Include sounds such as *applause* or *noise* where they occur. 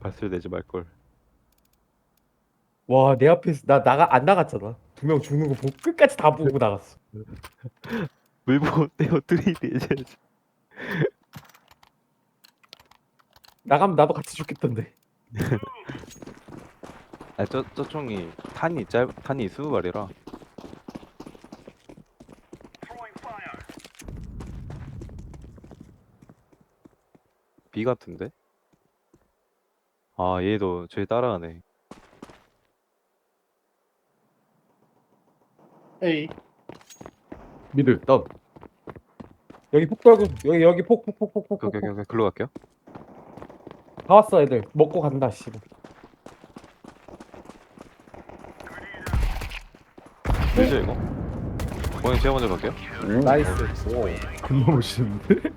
발설되지 말걸 와 내 앞에서 나 나가 안 나갔잖아. 두 명 죽는 거 보고 끝까지 다 보고 나갔어. 물보 떼어 뜨리게 해야지 나가면 나도 같이 죽겠던데. *laughs* 아저 저 총이 탄이 짧 탄이 스무 발이라 B 같은데? 아 얘도 저희 따라가네 에이 미들 다운. 여기 폭 떨고 여기 여기 폭폭폭폭폭 오케이 폭. 오케이 오케이 글로 갈게요 다 왔어 애들 먹고 간다 씨발. 되죠 이거? 오늘 제가 먼저 갈게요 나이스. 오. 겁나 멋있는데?